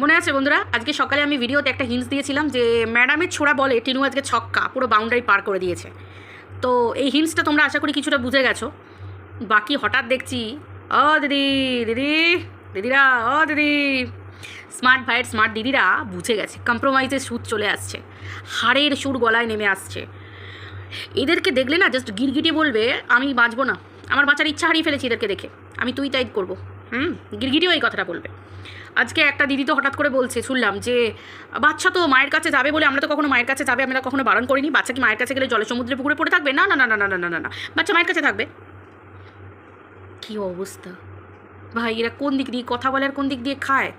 মনে আছে বন্ধুরা? আজকে সকালে আমি ভিডিওতে একটা হিন্টস দিয়েছিলাম যে ম্যাডামের ছোড়া বলে টিনু আজকে ছক্কা, পুরো বাউন্ডারি পার করে দিয়েছে। তো এই হিন্টসটা তোমরা আশা করি কিছুটা বুঝে গেছো। বাকি হঠাৎ দেখছি, ও দিদি দিদি, দিদিরা, ও দিদি। স্মার্ট ভাইয়ের স্মার্ট দিদিরা বুঝে গেছে কম্প্রোমাইজের সুর চলে আসছে, হাড়ের সুর গলায় নেমে আসছে। এদেরকে দেখলে না জাস্ট গিরগিটি বলবে, আমি বাঁচবো না। আমার বাঁচার ইচ্ছা হারিয়ে ফেলেছি এদেরকে দেখে। আমি তুই তাই করব। হুম গিরগিরিও এই কথাটা বলবে। আজকে একটা দিদি তো হঠাৎ করে বলছে, শুনলাম যে, বাচ্চা তো মায়ের কাছে যাবে বলে আমরা তো কখনো মায়ের কাছে যাবে, আমরা কখনো বারণ করিনি, বাচ্চা কি মায়ের কাছে গেলে জলে সমুদ্রে পুকুরে পড়ে থাকবে? না না না না না না না না বাচ্চা মায়ের কাছে থাকবে। কি অবস্থা? ভাই, এরা কোন দিক দিয়ে কথা বলে আর কোন দিক দিয়ে খায়?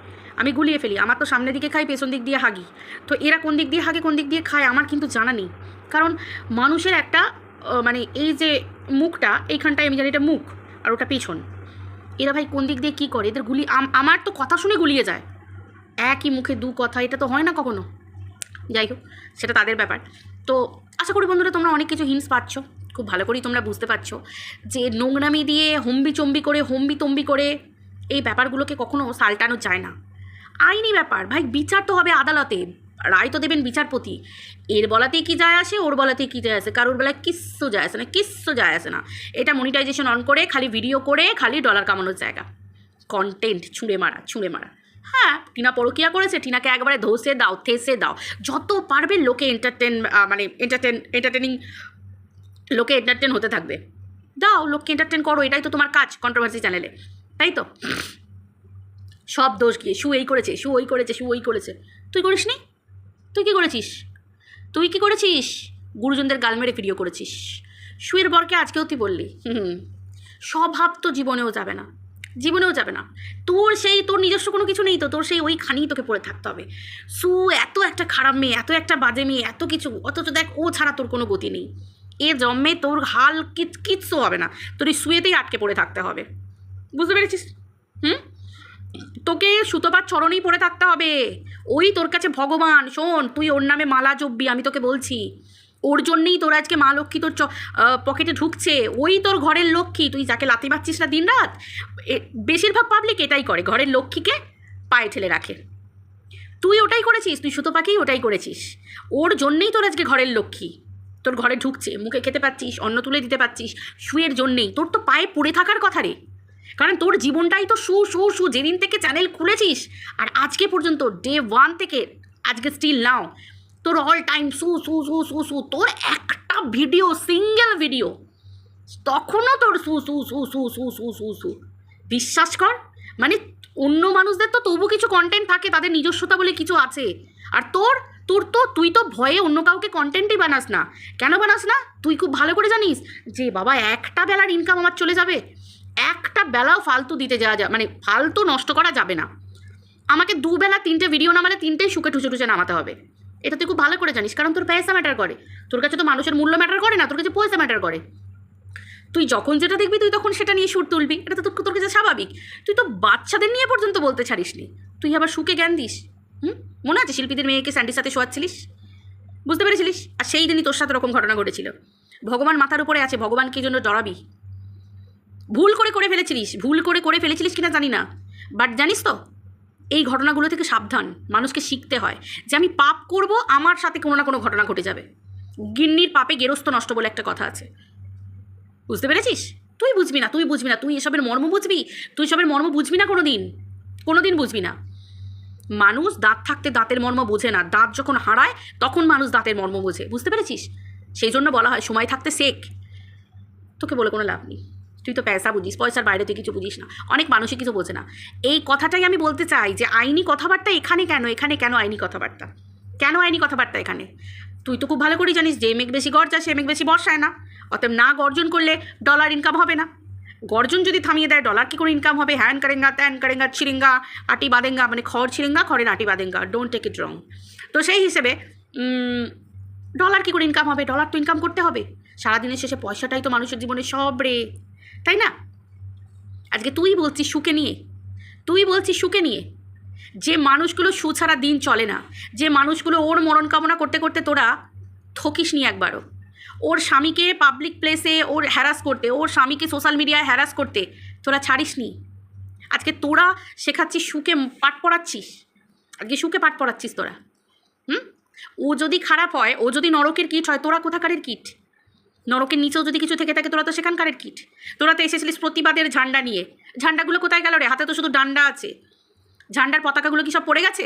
আমি গুলিয়ে ফেলি, আমার তো সামনের দিকে খাই পেছন দিক দিয়ে হাগি। তো এরা কোন দিক দিয়ে হাগে, কোন দিক দিয়ে খায়, আমার কিন্তু জানা নেই। কারণ মানুষের একটা মানে এই যে মুখটা, এইখানটায় আমি জানি এটা মুখ, আর ওটা পেছন। এরা ভাই কোন দিক দিয়ে কী করে? এদের গুলি আম- আমার তো কথা শুনে গুলিয়ে যায়। একই মুখে দু কথা, এটা তো হয় না কখনো। যাই হোক, সেটা তাদের ব্যাপার। তো আশা করি বন্ধুরা, তোমরা অনেক কিছু হিন্স পাচ্ছ। খুব ভালো করেই তোমরা বুঝতে পারছ যে নোংরামি দিয়ে হম্বি চম্বি করে, হম্বি তম্বি করে এই ব্যাপারগুলোকে কখনো সালটানো যায় না। আইনি ব্যাপার, ভাই বিচার তো হবে আদালতে। রায় তো দেবেন বিচারপতি। এর বলাতেই কি যায় আসে, ওর বলাতেই কি যায় আসে, কারোর বেলায় কিচ্ছু যায় আসে না, কিচ্ছু যায় আসে না। এটা মনিটাইজেশন অন করে, খালি ভিডিও করে, খালি ডলার কামানোর জায়গা। কন্টেন্ট ছুঁড়ে মারা ছুঁড়ে মারা। হ্যাঁ টিনা পরকিয়া করেছে, টিনাকে একবারে ধসে দাও, থেসে দাও। যত পারবে লোকে এন্টারটেন মানে এন্টারটেন এন্টারটেনিং লোকে এন্টারটেন হতে থাকবে। দাও, লোককে এন্টারটেন করো, এটাই তো তোমার কাজ কন্ট্রোভার্সি চ্যানেলে তাই তো? সব দোষ গিয়ে শু এই করেছে শু ওই করেছে শু ওই করেছে। তুই করিসনি? তুই কি করেছিস? তুই কি করেছিস? গুরুজনদের গাল মেরে ভিডিও করেছিস। শুয়ের বরকে আজকেও তুই বললি, হুম, স্বভাব তো জীবনেও যাবে না, জীবনেও যাবে না। তোর সেই, তোর নিজস্ব কোনো কিছু নেই তো, তোর সেই ওইখানেই তোকে পড়ে থাকতে হবে। সু, এত একটা খারাপ মেয়ে, এত একটা বাজে মেয়ে, এত কিছু, অথচ দেখ, ও ছাড়া তোর কোনো গতি নেই। এ জন্মে তোর হাল কিচ, কিচ্ছু হবে না, তোর এই শুয়েতেই আটকে পড়ে থাকতে হবে। বুঝতে পেরেছিস? হুম? তোকে সুতোপার চরণেই পড়ে থাকতে হবে। ওই তোর কাছে ভগবান, শোন, তুই ওর নামে মালা জপবি, আমি তোকে বলছি। ওর জন্যেই তোর আজকে মা লক্ষ্মী তোর পকেটে ঢুকছে। ওই তোর ঘরের লক্ষ্মী, তুই যাকে লাথি মারছিস না দিন রাত বেশিরভাগ পাবলিক এটাই করে, ঘরের লক্ষ্মীকে পায়ে ঠেলে রাখে। তুই ওটাই করেছিস, তুই সুতো পাকেই ওটাই করেছিস। ওর জন্যেই তোর আজকে ঘরের লক্ষ্মী। তোর ঘরে ঢুকছে, মুখে খেতে পাচ্ছিস, অন্ন তুলে দিতে পাচ্ছিস, শুয়ের জন্যেই। তোর তো পায়ে পড়ে থাকার কথা রে। কারণ তোর জীবনটাই তো সু সু সু যেদিন থেকে চ্যানেল খুলেছিস আর আজকে পর্যন্ত ডে ওয়ান থেকে আজকে স্টিল নাও তোর অল টাইম সু সু সু সু সু তোর একটা ভিডিও সিঙ্গেল ভিডিও তখনও তোর সু সু সু সু সু সু সু সু বিশ্বাস কর মানে অন্য মানুষদের তো তবু কিছু কন্টেন্ট থাকে তাদের নিজস্বতা বলে কিছু আছে আর তোর তোর তো তুই তো ভয়ে অন্য কাউকে কন্টেন্টই বানাস না কেন বানাস না তুই খুব ভালো করে জানিস যে বাবা একটা বেলার ইনকাম আমার চলে যাবে একটা বেলাও ফালতু দিতে যাওয়া যায় মানে ফালতু নষ্ট করা যাবে না। আমাকে দুবেলা তিনটে ভিডিও নামালে তিনটেই শুকে ঠুচে ঠুসে নামাতে হবে। এটা তুই খুব ভালো করে জানিস, কারণ তোর পয়সা ম্যাটার করে। তোর কাছে তো মানুষের মূল্য ম্যাটার করে না, তোর কাছে পয়সা ম্যাটার করে। তুই যখন যেটা দেখবি, তুই তখন সেটা নিয়ে সুর তুলবি। এটা তো তোর কাছে স্বাভাবিক। তুই তো বাচ্চাদের নিয়ে পর্যন্ত বলতে ছাড়িস ছাড়িসনি। তুই আবার সুকে জ্ঞান দিস। হুম? মনে আছে শিল্পীদের মেয়েকে স্যান্ডির সাথে শোয়াচ্ছিলিস? বুঝতে পেরেছিলিস? আর সেই দিনই তোর সাথে ওরকম ঘটনা ঘটেছিল। ভগবান মাথার উপরে আছে ভগবানকে জন্য ডরাবি? ভুল করে করে ফেলেছিলিস, ভুল করে করে ফেলেছিলিস কিনা জানি না। বাট জানিস তো, এই ঘটনাগুলো থেকে সাবধান, মানুষকে শিখতে হয় যে আমি পাপ করব, আমার সাথে কোনো না কোনো ঘটনা ঘটে যাবে। গিন্নির পাপে গেরস্ত নষ্ট বলে একটা কথা আছে। বুঝতে পেরেছিস? তুই বুঝবি না, তুই বুঝবি না, তুই এসবের মর্ম বুঝবি, তুই এসবের মর্ম বুঝবি না কোনো দিন কোনো দিন বুঝবি না। মানুষ দাঁত থাকতে দাঁতের মর্ম বোঝে না, দাঁত যখন হারায় তখন মানুষ দাঁতের মর্ম বোঝে, বুঝতে পেরেছিস? সেই জন্য বলা হয়, সময় থাকতে শেখ। তোকে বলে কোনো লাভ নেই। তুই তো পয়সা বুঝিস, পয়সার বাইরে তুই কিছু বুঝিস না। অনেক মানুষই কিছু বোঝে না। এই কথাটাই আমি বলতে চাই যে আইনি কথাবার্তা এখানে কেন? এখানে কেন আইনি কথাবার্তা? কেন আইনি কথাবার্তা এখানে? তুই তো খুব ভালো করেই জানিস, যে মেঘ বেশি গরজা সে মেঘ বেশি বর্ষায় না। অতএব না গর্জন করলে ডলার ইনকাম হবে না। গর্জন যদি থামিয়ে দেয় ডলার কী করে ইনকাম হবে? হ্যান করেঙ্গা, ত্যান কারেঙ্গা, ছিরিঙ্গা, আটি বাদেঙ্গা মানে খড় ছিরিঙ্গা, খড়ের আটি বাদেঙ্গা ডোন্ট টেক ইট রং তো সেই হিসেবে ডলার কী করে ইনকাম হবে? ডলার তো ইনকাম করতে হবে। সারাদিনের শেষে পয়সাটাই তো মানুষের জীবনে সব রে। তাই না? আজকে তুই বলছিস সুখে নিয়ে। তুই বলছিস সুখে নিয়ে। যে মানুষগুলো সু ছাড়া দিন চলে না, যে মানুষগুলো ওর মরণ কামনা করতে করতে তোরা থকিস নি একবারও। ওর স্বামীকে পাবলিক প্লেসে ওর হ্যারাস করতে, ওর স্বামীকে সোশ্যাল মিডিয়ায় হ্যারাস করতে তোরা ছাড়িস নি। আজকে তোরা শেখাচ্ছিস সুকে পাঠ পড়াচ্ছিস। আজকে সুখে পাঠ পড়াচ্ছিস তোরা। হুম? ও যদি খারাপ হয়, ও যদি নরকের কিট হয়, তোরা কোথাকারের কিট? নরকের নিচেও যদি কিছু থেকে থাকে, তোরা তো সেখানকারের কিট। তোরা তো এসেছিলিস প্রতিবাদের ঝান্ডা নিয়ে। ঝান্ডাগুলো কোথায় গেল রে? হাতে তো শুধু ডান্ডা আছে। ঝান্ডার পতাকাগুলো কি সব পড়ে গেছে?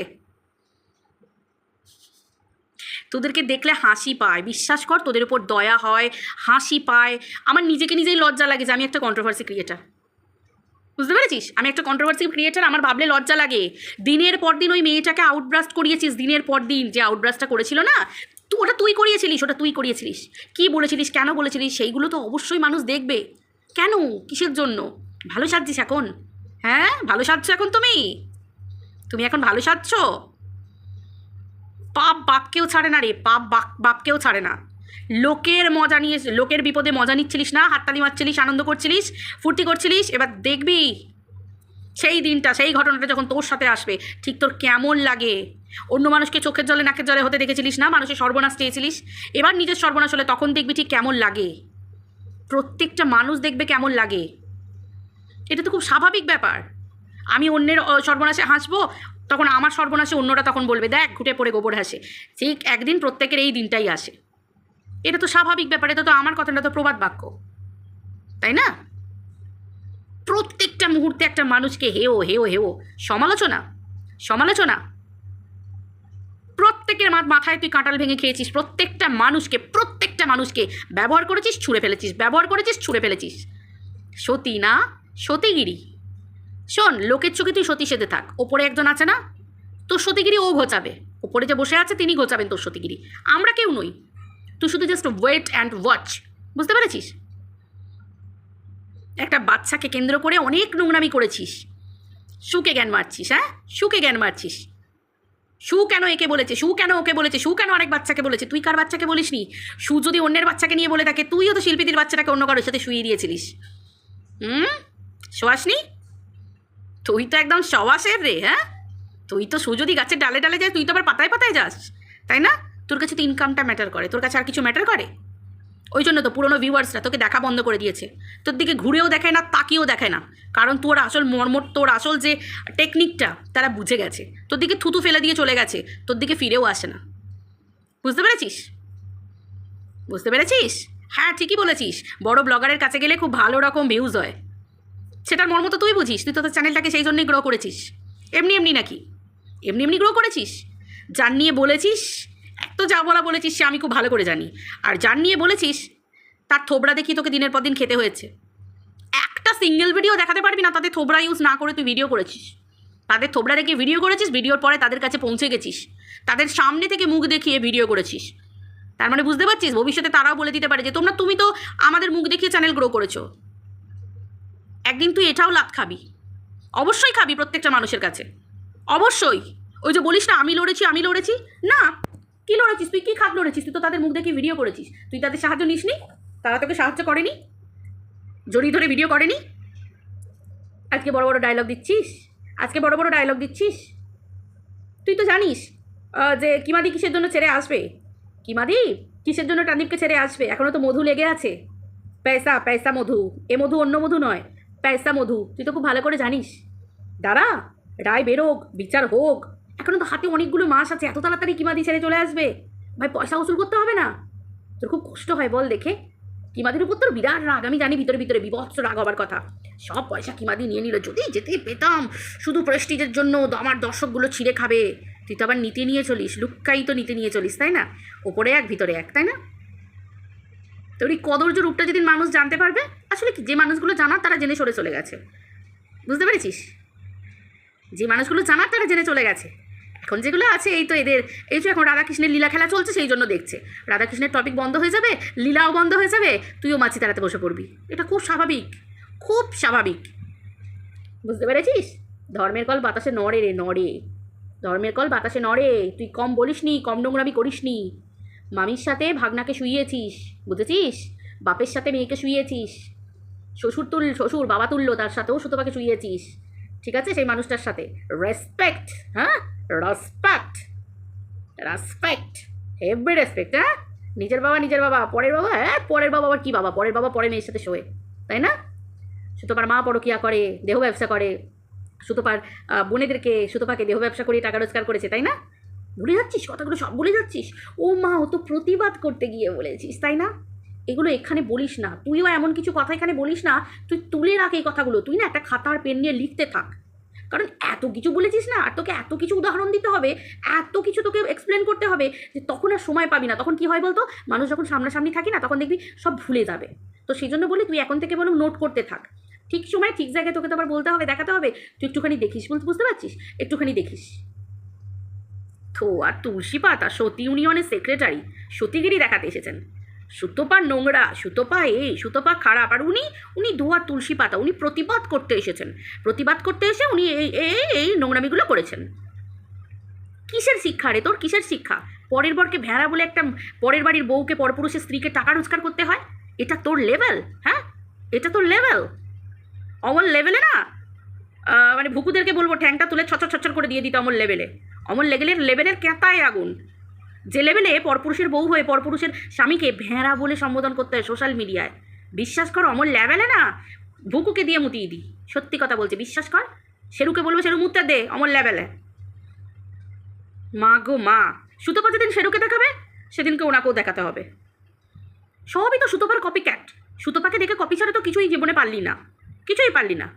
তোদেরকে দেখলে হাসি পায়। বিশ্বাস কর, তোদের উপর দয়া হয়, হাসি পায়। আমার নিজেকে নিজেই লজ্জা লাগে যে আমি একটা কন্ট্রোভার্সি ক্রিয়েটার বুঝতে পেরেছিস? আমি একটা কন্ট্রোভার্সি ক্রিয়েটার আমার ভাবলে লজ্জা লাগে। দিনের পর দিন ওই মেয়েটাকে আউটব্রাস্ট করিয়েছিস, দিনের পর দিন। যে আউটব্রাস্টটা করেছিল না? ওটা তুই করিয়েছিলিস, ওটা তুই করিয়েছিলিস। কি বলেছিলিস, কেন বলেছিলিস, সেইগুলো তো অবশ্যই মানুষ দেখবে। কেন? কিসের জন্য? ভালো সাজছিস এখন। হ্যাঁ? ভালো সাজছো এখন তুমি? তুমি এখন ভালো সাজছো? পাপ বাপকেও ছাড়ে না রে, পাপ বাপ- বাপকেও ছাড়ে না। লোকের মজা নিয়ে, লোকের বিপদে মজা নিচ্ছিলিস না, হাততালি মারছিলিস, আনন্দ করছিলিস, ফুর্তি করছিলিস, এবার দেখবি সেই দিনটা, সেই ঘটনাটা যখন তোর সাথে আসবে, ঠিক তোর কেমন লাগে? অন্য মানুষকে চোখের জলে, নাকের জলে হতে দেখেছিলিস না? মানুষের সর্বনাশ চেয়েছিলিস? এবার নিজের সর্বনাশ হলে তখন দেখবি ঠিক কেমন লাগে। প্রত্যেকটা মানুষ দেখবে কেমন লাগে। এটা তো খুব স্বাভাবিক ব্যাপার। আমি অন্যের সর্বনাশে হাসবো, তখন আমার সর্বনাশে অন্যরা তখন বলবে, দেখ, ঘুটে পড়ে গোবর হাসে। ঠিক একদিন প্রত্যেকের এই দিনটাই আসে। এটা তো স্বাভাবিক ব্যাপার, এটা তো আমার কথাটা তো প্রবাদ বাক্য। তাই না? প্রত্যেকটা মুহূর্তে একটা মানুষকে হেও হেও হেও। সমালোচনা? সমালোচনা? প্রত্যেকের মাথায় তুই কাঁটাল ভেঙে খেয়েছিস, প্রত্যেকটা মানুষকে প্রত্যেকটা মানুষকে ব্যবহার করেছিস, ছুঁড়ে ফেলেছিস, ব্যবহার করেছিস, ছুঁড়ে ফেলেছিস। সতী না? সতীগিরি। শোন, লোকের চোখে তুই সতী সেজে থাক। ওপরে একজন আছে না? তোর সতীগিরি ও ঘোচাবে। ওপরে যে বসে আছে, তিনি ঘোচাবেন তোর সতীগিরি। আমরা কেউ নই। তুই শুধু জাস্ট ওয়েট অ্যান্ড ওয়াচ বুঝতে পেরেছিস? একটা বাচ্চাকে কেন্দ্র করে অনেক নোংরামি করেছিস। সুকে জ্ঞান মারছিস হ্যাঁ? সুকে জ্ঞান মারছিস। সু কেন একে বলেছে? সু কেন ওকে বলেছে? সু কেন আরেক বাচ্চাকে বলেছে? তুই কার বাচ্চাকে বলিসনি? সু যদি অন্যের বাচ্চাকে নিয়ে বলে থাকে, তুইও তো শিল্পীদের বাচ্চাটাকে অন্য কারোর সাথে শুয়ে দিয়েছিলিস। হুম? শোয়াসনি তুই তো একদম সবাসের রে হ্যাঁ? তুই তো সু যদি গাছের ডালে ডালে যায় তুই তো আবার পাতায় পাতায় যাস, তাই না? তোর কাছে তো ইনকামটা ম্যাটার করে। তোর কাছে আর কিছু ম্যাটার করে? ওই জন্য তো পুরনো ভিউয়ার্সরা তোকে দেখা বন্ধ করে দিয়েছে। তোর দিকে ঘুরেও দেখায় না, তাকিয়েও দেখায় না। কারণ তোর আসল মর্ম তোর আসল যে টেকনিকটা তারা বুঝে গেছে। তোর দিকে থুতু ফেলে দিয়ে চলে গেছে, তোর দিকে ফিরেও আসে না। বুঝতে পেরেছিস? বুঝতে পেরেছিস? হ্যাঁ ঠিকই বলেছিস। বড় ব্লগারের কাছে গেলে খুব ভালো রকম ভিউজ হয়। সেটার মর্ম তো তুই বুঝিস, তুই তো তোর চ্যানেলটাকে সেই জন্যই গ্রো করেছিস। এমনি এমনি নাকি? এমনি এমনি গ্রো করেছিস? যার নিয়ে বলেছিস তো যা বলা বলেছিস সে আমি খুব ভালো করে জানি। আর যার নিয়ে বলেছিস, তার থোবড়া দেখি তোকে দিনের পর দিন খেতে হয়েছে। একটা সিঙ্গেল ভিডিও দেখাতে পারবি না, তাদের থোবড়া ইউজ না করে তুই ভিডিও করেছিস। তাদের থোবড়া দেখে ভিডিও করেছিস ভিডিওর পরে তাদের কাছে পৌঁছে গেছিস। তাদের সামনে থেকে মুখ দেখিয়ে ভিডিও করেছিস। তার মানে বুঝতে পারছিস? ভবিষ্যতে তারাও বলে দিতে পারে যে, তোমরা, তুমি তো আমাদের মুখ দেখিয়ে চ্যানেল গ্রো করেছ। একদিন তুই এটাও লাভ খাবি। অবশ্যই খাবি প্রত্যেকটা মানুষের কাছে। অবশ্যই। ওই যে বলিস না, আমি লড়েছি আমি লড়েছি? না। কি লড়েছিস তুই? কি খাত লড়েছিস? তুই তো তাদের মুখ দেখে ভিডিও করেছিস। তুই তাদের সাহায্য নিসনি? তারা তোকে সাহায্য করেনি? জড়িয়ে ধরে ভিডিও করেনি? আজকে বড় বড় ডায়লগ দিচ্ছিস? আজকে বড় বড় ডায়লগ দিচ্ছিস? তুই তো জানিস যে কিমাদি কিসের জন্য ছেড়ে আসবে? কিমাদি, কিসের জন্য টানিপকে ছেড়ে আসবে? এখনও তো মধু লেগে আছে। পয়সা পয়সা মধু। এ মধু অন্য মধু নয়। পয়সা মধু। তুই তো খুব ভালো করে জানিস। দাঁড়া, রায় বেরোক, বিচার হোক। এখনও তো হাতে অনেকগুলো মাস আছে, এত তাড়াতাড়ি কিমাদি ছেড়ে চলে আসবে? ভাই, পয়সা উসুল করতে হবে না? তোর খুব কষ্ট হয়, বল দেখে। কিমাদির উপর তোর বিরাট রাগ, আমি জানি ভিতরে ভিতরে বিভৎস রাগ হবার কথা। সব পয়সা কিমাদি নিয়ে নিল, যদি যেতে পেতাম, শুধু প্রেস্টিজের জন্য আমার দর্শকগুলো ছিঁড়ে খাবে। তুই তো আবার নিতে নিয়ে চলিস লুক্কাই তো নিতে নিয়ে চলিস, তাই না? ওপরে এক, ভিতরে এক, তাই না? তোর এই কদর্য রূপটা যেদিন মানুষ জানতে পারবে, আসলে কি? যে মানুষগুলো জানার তারা জেনে সরে চলে গেছে। বুঝতে পেরেছিস? যে মানুষগুলো জানার তারা জেনে চলে গেছে। এখন যেগুলো আছে, এই তো এদের, এই যে এখন রাধাকৃষ্ণের লীলা খেলা চলছে, সেই জন্য দেখছে। রাধাকৃষ্ণের টপিক বন্ধ হয়ে যাবে, লীলাও বন্ধ হয়ে যাবে, তুইও মাছি তাড়াতে বসে পড়বি। এটা খুব স্বাভাবিক খুব স্বাভাবিক। বুঝতে পেরেছিস? ধর্মের কল বাতাসে নড়ে রে, নড়ে। ধর্মের কল বাতাসে নড়ে, তুই কম বলিসনি, কম নোংরামি করিসনি। মামির সাথে ভাগনাকে শুইয়েছিস, বুঝেছিস? বাপের সাথে মেয়েকে শুইয়েছিস। শ্বশুর তুল, শ্বশুর বাবা তুললো তার সাথেও সুতোপাকে শুইয়েছিস। ঠিক আছে? সেই মানুষটার সাথে। রেসপেক্ট হ্যাঁ? রেসপেক্ট রেসপেক্ট হেভি রেসপেক্ট হ্যাঁ? নিজের বাবা নিজের বাবা, পরের বাবা হ্যাঁ? পরের বাবা আবার কী বাবা? পরের বাবা পরের মেয়ের সাথে শোয়ে, তাই না? সুতোপার মা পরকিয়া করে, দেহ ব্যবসা করে সুতোপার বোনেদেরকে সুতোপাকে দেহ ব্যবসা করে টাকা রোজগার করেছে, তাই না? ভুলে যাচ্ছিস, কথাগুলো সব ভুলে যাচ্ছিস। ও মা, ও তো প্রতিবাদ করতে গিয়ে বলেছিস, তাই না? এগুলো এখানে বলিস না, তুইও এমন কিছু কথা এখানে বলিস না, তুই তুলে রাখ এই কথাগুলো, তুই না একটা খাতার পেন নিয়ে লিখতে থাক। কারণ এত কিছু বলেছিস না, আর তোকে এত কিছু উদাহরণ দিতে হবে, এত কিছু তোকে এক্সপ্লেন করতে হবে যে তখন আর সময় পাবি না। তখন কি হয় বলতো? মানুষ যখন সামনাসামনি থাকি না, তখন দেখবি সব ভুলে যাবে। তো সেই জন্য বলি তুই এখন থেকে বলুন নোট করতে থাক। ঠিক সময়, ঠিক জায়গায় তোকে তো আবার বলতে হবে, দেখাতে হবে। তুই একটুখানি দেখিস বলতে, বুঝতে পারছিস? একটুখানি দেখিস। তো আর তুলসী পাতা, সতী ইউনিয়নের সেক্রেটারি সতীগিরি দেখাতে এসেছেন। সুতোপা নোংরা, সুতোপা এই, সুতোপা খারাপ। আর উনি উনি দোয়া তুলসী পাতা, উনি প্রতিবাদ করতে এসেছেন। প্রতিবাদ করতে এসে উনি এই এই এই নোংরামিগুলো করেছেন। কিসের শিক্ষা রে তোর? কিসের শিক্ষা? পরের বরকে ভেড়া বলে একটা পরের বাড়ির বউকে পরপুরুষের স্ত্রীকে টাকা রোজগার করতে হয়? এটা তোর লেভেল হ্যাঁ? এটা তোর লেভেল অমল লেভেলে না? মানে ভুকুদেরকে বলব, ঠ্যাংটা তুলে ছচর ছচর করে দিয়ে দিতে অমন লেভেলে অমল লেভেলের লেভেলের ক্যাতায় আগুন। যে লেভেলে পরপুরুষের বউ হয়ে পরপুরুষের স্বামীকে ভেড়া বলে সম্বোধন করতে হয় সোশ্যাল মিডিয়ায় বিশ্বাস কর অমর লেভেলে না, ভুকুকে দিয়ে মুতিয়ে দিই। সত্যি কথা বলছে, বিশ্বাস কর, সেরুকে বলব শেরু মুতে দে অমর লেভেলে মা গো মা, সুতোপা যেদিন সেরুকে দেখাবে, সেদিনকে ওনাকেও দেখাতে হবে। সবই তো সুতোপার কপি ক্যাট সুতোপাকে দেখে কপি ছাড়া তো কিছুই জীবনে পারলি না। কিছুই পারলি না।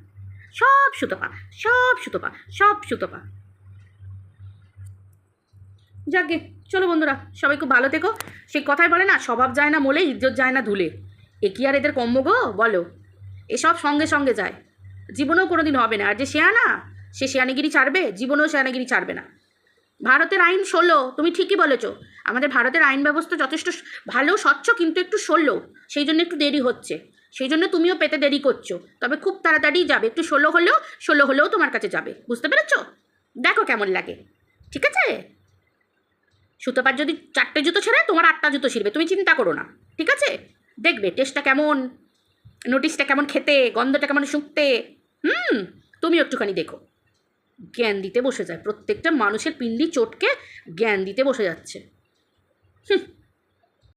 সব সুতোপা সব সুতোপা সব সুতোপা। যাকে চলো বন্ধুরা, সবাই খুব ভালো থেকো। সেই কথাই বলে না, স্বভাব যায় না মোলে, ইজ্জত যায় না ধুলে। এ কি আর এদের কম্য গো? বলো। এসব সঙ্গে সঙ্গে যায়। জীবনেও কোনো দিন হবে না। আর যে শেয়ানা, সে শেয়ানিগিরি ছাড়বে, জীবনেও শেয়ানাগিরি ছাড়বে না। ভারতের আইন ষোলো, তুমি ঠিকই বলেছ। আমাদের ভারতের আইন ব্যবস্থা যথেষ্ট ভালো, স্বচ্ছ, কিন্তু একটু ষোলো। সেই জন্য একটু দেরি হচ্ছে। সেই জন্য তুমিও পেতে দেরি করছ। তবে খুব তাড়াতাড়ি যাবে। একটু ষোলো হলেও ষোলো হলেও তোমার কাছে যাবে। বুঝতে পেরেছ? দেখো কেমন লাগে। ঠিক আছে? সুতোপার যদি চারটে জুতো ছেড়ে তোমার আটটা জুতো ছিঁড়বে, তুমি চিন্তা করো না, ঠিক আছে? দেখবে টেস্টটা কেমন নোটিশটা কেমন খেতে, গন্ধটা কেমন শুঁকতে, হুম? তুমি একটুখানি দেখো। জ্ঞান দিতে বসে যায়, প্রত্যেকটা মানুষের পিন্ডি চটকে জ্ঞান দিতে বসে যাচ্ছে। হুম।